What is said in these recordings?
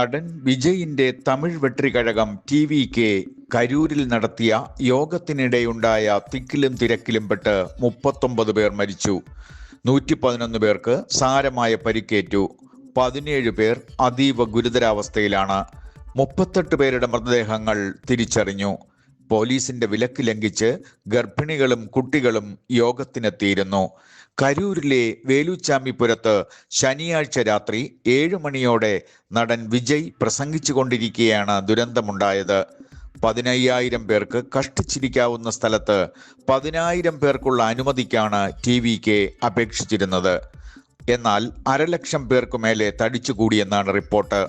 നടൻ വിജയിന്റെ Tamil Vettrikazhagam T V K കരൂരിൽ നടത്തിയ യോഗത്തിനിടെയുണ്ടായ തിക്കിലും തിരക്കിലും പെട്ട് മുപ്പത്തൊമ്പത് പേർ മരിച്ചു. നൂറ്റി പതിനൊന്ന് പേർക്ക് സാരമായ പരിക്കേറ്റു. പതിനേഴ് പേർ അതീവ ഗുരുതരാവസ്ഥയിലാണ്. മുപ്പത്തെട്ട് പേരുടെ മൃതദേഹങ്ങൾ തിരിച്ചറിഞ്ഞു. പോലീസിന്റെ വിലക്ക് ലംഘിച്ച് ഗർഭിണികളും കുട്ടികളും യോഗത്തിനെത്തിയിരുന്നു. കരൂരിലെ വേലുച്ചാമിപുരത്ത് ശനിയാഴ്ച രാത്രി ഏഴ് മണിയോടെ നടൻ വിജയ് പ്രസംഗിച്ചുകൊണ്ടിരിക്കെയാണ് ദുരന്തമുണ്ടായത്. പതിനയ്യായിരം പേർക്ക് കഷ്ടിച്ചിരിക്കാവുന്ന സ്ഥലത്ത് പതിനായിരം പേർക്കുള്ള അനുമതിക്കാണ് ടി വി കെ അപേക്ഷിച്ചിരുന്നത്. എന്നാൽ അരലക്ഷം പേർക്കു മേലെ തടിച്ചുകൂടിയെന്നാണ് റിപ്പോർട്ട്.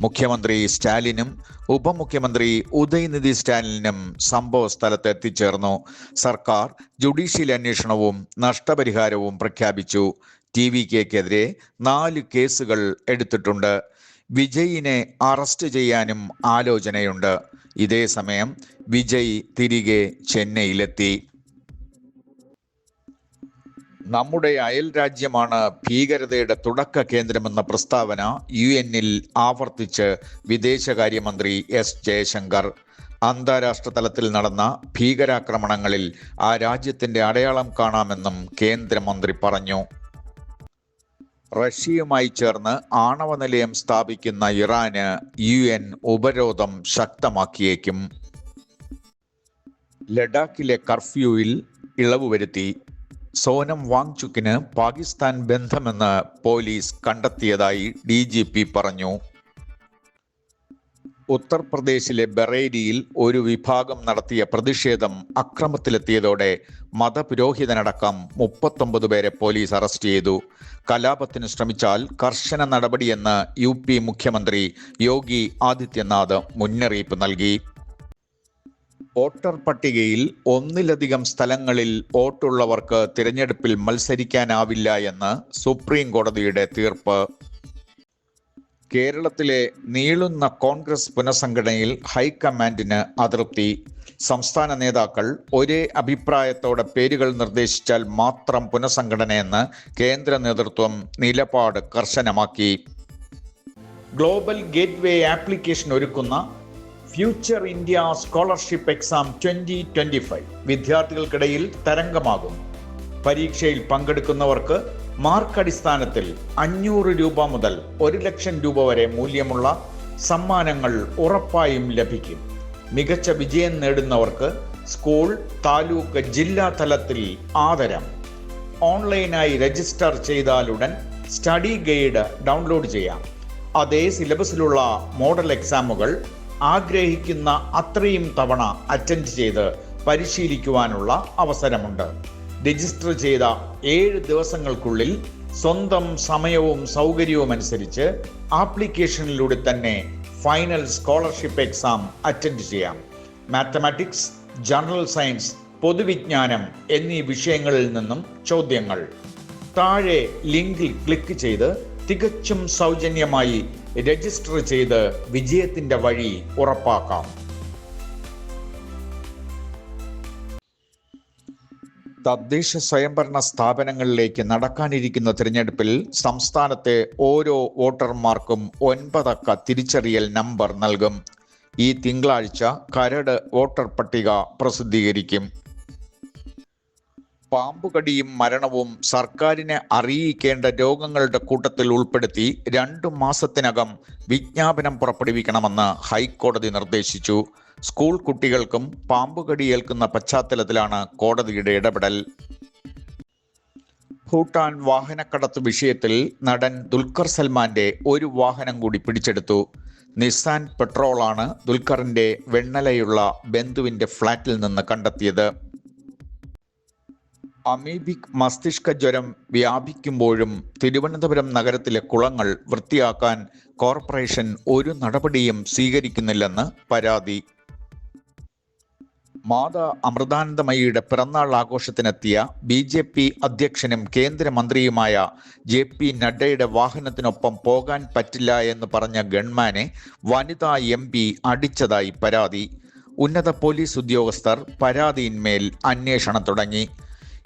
മുഖ്യമന്ത്രി സ്റ്റാലിനും ഉപമുഖ്യമന്ത്രി ഉദയനിധി സ്റ്റാലിനും സംഭവ സ്ഥലത്ത് എത്തിച്ചേർന്നു. സർക്കാർ ജുഡീഷ്യൽ അന്വേഷണവും നഷ്ടപരിഹാരവും പ്രഖ്യാപിച്ചു. ടി വി കെക്കെതിരെ നാല് കേസുകൾ എടുത്തിട്ടുണ്ട്. വിജയിനെ അറസ്റ്റ് ചെയ്യാനും ആലോചനയുണ്ട്. ഇതേസമയം വിജയ് തിരികെ ചെന്നൈയിലെത്തി. നമ്മുടെ അയൽ രാജ്യമാണ് ഭീകരതയുടെ തുടക്ക കേന്ദ്രമെന്ന പ്രസ്താവന യു എന്നിൽ ആവർത്തിച്ച് വിദേശകാര്യമന്ത്രി എസ് ജയശങ്കർ. അന്താരാഷ്ട്ര തലത്തിൽ നടന്ന ഭീകരാക്രമണങ്ങളിൽ ആ രാജ്യത്തിന്റെ അടയാളം കാണാമെന്നും കേന്ദ്രമന്ത്രി പറഞ്ഞു. റഷ്യയുമായി ചേർന്ന് ആണവ നിലയം സ്ഥാപിക്കുന്ന ഇറാന് യു എൻ ഉപരോധം ശക്തമാക്കിയേക്കും. ലഡാക്കിലെ കർഫ്യൂവിൽ ഇളവ് വരുത്തി. സോനം വാങ്ചുക്കിന് പാകിസ്ഥാൻ ബന്ധമെന്ന് പോലീസ് കണ്ടെത്തിയതായി ഡി ജി പി പറഞ്ഞു. ഉത്തർപ്രദേശിലെ ബറേരിയിൽ ഒരു വിഭാഗം നടത്തിയ പ്രതിഷേധം അക്രമത്തിലെത്തിയതോടെ മതപുരോഹിതനടക്കം മുപ്പത്തൊമ്പത് പേരെ പോലീസ് അറസ്റ്റ് ചെയ്തു. കലാപത്തിന് ശ്രമിച്ചാൽ കർശന നടപടിയെന്ന് യു മുഖ്യമന്ത്രി യോഗി ആദിത്യനാഥ് മുന്നറിയിപ്പ് നൽകി. വോട്ടർ പട്ടികയിൽ ഒന്നിലധികം സ്ഥലങ്ങളിൽ വോട്ടുള്ളവർക്ക് തിരഞ്ഞെടുപ്പിൽ മത്സരിക്കാനാവില്ല എന്ന് സുപ്രീം കോടതിയുടെ തീർപ്പ്. കേരളത്തിലെ നീളുന്ന കോൺഗ്രസ് പുനഃസംഘടനയിൽ ഹൈക്കമാൻഡിന് അതൃപ്തി. സംസ്ഥാന നേതാക്കൾ ഒരേ അഭിപ്രായത്തോടെ പേരുകൾ നിർദ്ദേശിച്ചാൽ മാത്രം പുനഃസംഘടനയെന്ന് കേന്ദ്ര നേതൃത്വം നിലപാട് കർശനമാക്കി. ഗ്ലോബൽ ഗേറ്റ്വേ ആപ്ലിക്കേഷൻ ഒരുക്കുന്ന future India scholarship exam twenty twenty five വിദ്യാർത്ഥികൾക്കിടയിൽ തരംഗമാകും. പരീക്ഷയിൽ പങ്കെടുക്കുന്നവർക്ക് മാർക്ക് അടിസ്ഥാനത്തിൽ അഞ്ഞൂറ് രൂപ മുതൽ ഒരു ലക്ഷം രൂപ വരെ മൂല്യമുള്ള സമ്മാനങ്ങൾ ഉറപ്പായും ലഭിക്കും. മികച്ച വിജയം നേടുന്നവർക്ക് സ്കൂൾ താലൂക്ക് ജില്ലാ തലത്തിൽ ആദരം. ഓൺലൈനായി രജിസ്റ്റർ ചെയ്താലുടൻ സ്റ്റഡി ഗൈഡ് ഡൗൺലോഡ് ചെയ്യാം. അതേ സിലബസിലുള്ള മോഡൽ എക്സാമുകൾ ആഗ്രഹിക്കുന്ന അത്രയും തവണ അറ്റൻഡ് ചെയ്ത് പരിശീലിക്കുവാനുള്ള അവസരമുണ്ട്. രജിസ്റ്റർ ചെയ്ത ഏഴ് ദിവസങ്ങൾക്കുള്ളിൽ സ്വന്തം സമയവും സൗകര്യവും അനുസരിച്ച് ആപ്ലിക്കേഷനിലൂടെ തന്നെ ഫൈനൽ സ്കോളർഷിപ്പ് എക്സാം അറ്റൻഡ് ചെയ്യാം. മാത്തമാറ്റിക്സ് ജനറൽ സയൻസ് പൊതുവിജ്ഞാനം എന്നീ വിഷയങ്ങളിൽ നിന്നും ചോദ്യങ്ങൾ. താഴെ ലിങ്കിൽ ക്ലിക്ക് ചെയ്ത് തികച്ചും സൗജന്യമായി രജിസ്റ്റർ ചെയ്ത് വിജയത്തിന്റെ വഴി ഉറപ്പാക്കാം. തദ്ദേശ സ്വയംഭരണ സ്ഥാപനങ്ങളിലേക്ക് നടക്കാനിരിക്കുന്ന തിരഞ്ഞെടുപ്പിൽ സംസ്ഥാനത്തെ ഓരോ വോട്ടർമാർക്കും ഒൻപതക്ക തിരിച്ചറിയൽ നമ്പർ നൽകും. ഈ തിങ്കളാഴ്ച കരട് വോട്ടർ പട്ടിക പ്രസിദ്ധീകരിക്കും. പാമ്പുകടിയും മരണവും സർക്കാരിനെ അറിയിക്കേണ്ട രോഗങ്ങളുടെ കൂട്ടത്തിൽ ഉൾപ്പെടുത്തി രണ്ടു മാസത്തിനകം വിജ്ഞാപനം പുറപ്പെടുവിക്കണമെന്ന് ഹൈക്കോടതി നിർദ്ദേശിച്ചു. സ്കൂൾ കുട്ടികൾക്കും പാമ്പുകടി ഏൽക്കുന്ന പശ്ചാത്തലത്തിലാണ് കോടതിയുടെ ഇടപെടൽ. ഭൂട്ടാൻ വാഹനക്കടത്ത് വിഷയത്തിൽ നടൻ ദുൽഖർ സൽമാന്റെ ഒരു വാഹനം കൂടി പിടിച്ചെടുത്തു. നിസാൻ പെട്രോളാണ് ദുൽഖറിന്റെ വെണ്ണലയുള്ള ബന്ധുവിന്റെ ഫ്ളാറ്റിൽ നിന്ന് കണ്ടെത്തിയത്. അമീബിക് മസ്തിഷ്ക ജ്വരം വ്യാപിക്കുമ്പോഴും തിരുവനന്തപുരം നഗരത്തിലെ കുളങ്ങൾ വൃത്തിയാക്കാൻ കോർപ്പറേഷൻ ഒരു നടപടിയും സ്വീകരിക്കുന്നില്ലെന്ന് പരാതി. മാതാ അമൃതാനന്ദമയിയുടെ പിറന്നാൾ ആഘോഷത്തിനെത്തിയ ബി ജെ പി അധ്യക്ഷനും കേന്ദ്രമന്ത്രിയുമായ ജെ പി നഡ്ഡയുടെ വാഹനത്തിനൊപ്പം പോകാൻ പറ്റില്ല എന്ന് പറഞ്ഞ ഗൺമാനെ വനിതാ എം പി അടിച്ചതായി പരാതി. ഉന്നത പോലീസ് ഉദ്യോഗസ്ഥർ പരാതിയിന്മേൽ അന്വേഷണം തുടങ്ങി.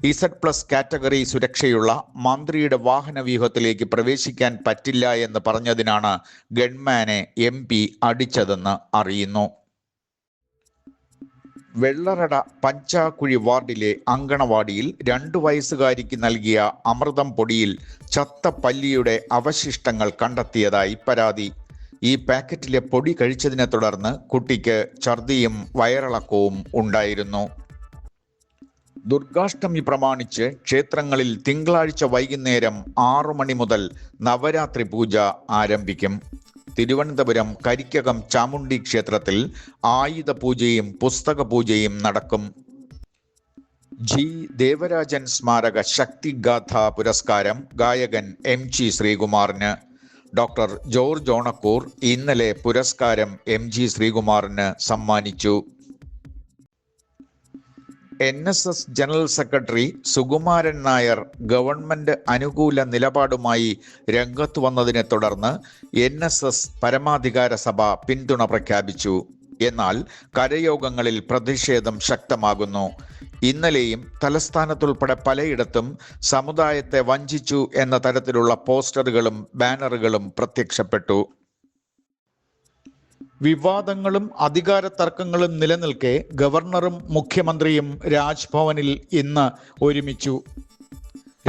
ഇസഡ് പ്ലസ് കാറ്റഗറി സുരക്ഷയുള്ള മന്ത്രിയുടെ വാഹന വ്യൂഹത്തിലേക്ക് പ്രവേശിക്കാൻ പറ്റില്ല എന്ന് പറഞ്ഞതിനാണ് ഗൺമാനെ എം പി അടിച്ചതെന്ന് അറിയുന്നു. വെള്ളറട പഞ്ചാക്കുഴി വാർഡിലെ അങ്കണവാടിയിൽ രണ്ടു വയസ്സുകാരിക്ക് നൽകിയ അമൃതം പൊടിയിൽ ചത്ത പല്ലിയുടെ അവശിഷ്ടങ്ങൾ കണ്ടെത്തിയതായി പരാതി. ഈ പാക്കറ്റിലെ പൊടി കഴിച്ചതിനെ തുടർന്ന് കുട്ടിക്ക് ഛർദിയും വയറിളക്കവും ഉണ്ടായിരുന്നു. ദുർഗാഷ്ടമി പ്രമാണിച്ച് ക്ഷേത്രങ്ങളിൽ തിങ്കളാഴ്ച വൈകുന്നേരം ആറു മണി മുതൽ നവരാത്രി പൂജ ആരംഭിക്കും. തിരുവനന്തപുരം കരിക്കകം ചാമുണ്ഡി ക്ഷേത്രത്തിൽ ആയുധ പൂജയും പുസ്തക പൂജയും നടക്കും. ജി. ദേവരാജൻ സ്മാരക ശക്തിഗാഥ പുരസ്കാരം ഗായകൻ എം. ജി. ശ്രീകുമാറിന്. ഡോക്ടർ ജോർജ് ഓണക്കൂർ ഇന്നലെ പുരസ്കാരം എം. ജി. ശ്രീകുമാറിന് സമ്മാനിച്ചു. N S S general secretary Sukumaran Nair government അനുകൂല നിലപാടുമായി രംഗത്ത് വന്നതിനെ തുടർന്ന് എൻ എസ് എസ് പരമാധികാര സഭ പിന്തുണ പ്രഖ്യാപിച്ചു. എന്നാൽ കരയോഗങ്ങളിൽ പ്രതിഷേധം ശക്തമാകുന്നു. ഇന്നലെയും തലസ്ഥാനത്തുൾപ്പെടെ പലയിടത്തും സമുദായത്തെ വഞ്ചിച്ചു എന്ന തരത്തിലുള്ള പോസ്റ്ററുകളും ബാനറുകളും പ്രത്യക്ഷപ്പെട്ടു. വിവാദങ്ങളും അധികാര തർക്കങ്ങളും നിലനിൽക്കെ ഗവർണറും മുഖ്യമന്ത്രിയും രാജ്ഭവനിൽ ഇന്ന് ഒരുമിച്ചു.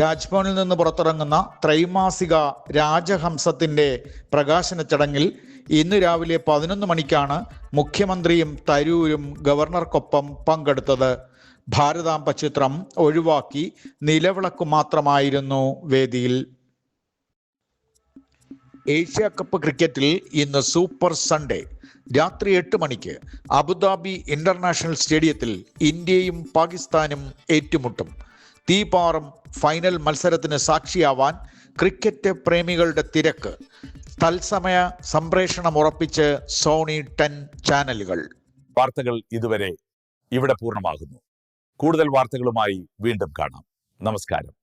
രാജ്ഭവനിൽ നിന്ന് പുറത്തിറങ്ങുന്ന ത്രൈമാസിക രാജഹംസത്തിന്റെ പ്രകാശന ചടങ്ങിൽ ഇന്ന് രാവിലെ പതിനൊന്ന് മണിക്കാണ് മുഖ്യമന്ത്രിയും തരൂരും ഗവർണർക്കൊപ്പം പങ്കെടുത്തത്. ഭാരതാംബ ചിത്രം ഒഴിവാക്കി നിലവിളക്ക് മാത്രമായിരുന്നു വേദിയിൽ. ഏഷ്യ കപ്പ് ക്രിക്കറ്റിൽ ഇന്ന് സൂപ്പർ സൺഡേ. രാത്രി എട്ട് മണിക്ക് അബുദാബി ഇന്റർനാഷണൽ സ്റ്റേഡിയത്തിൽ ഇന്ത്യയും പാകിസ്ഥാനും ഏറ്റുമുട്ടും. തീപാറും ഫൈനൽ മത്സരത്തിന് സാക്ഷിയാവാൻ ക്രിക്കറ്റ് പ്രേമികളുടെ തിരക്ക്. തത്സമയ സംപ്രേഷണം ഉറപ്പിച്ച് സോണി ടെൻ ചാനലുകൾ. വാർത്തകൾ ഇതുവരെ ഇവിടെ പൂർണമാകുന്നു. കൂടുതൽ വാർത്തകളുമായി വീണ്ടും കാണാം. നമസ്കാരം.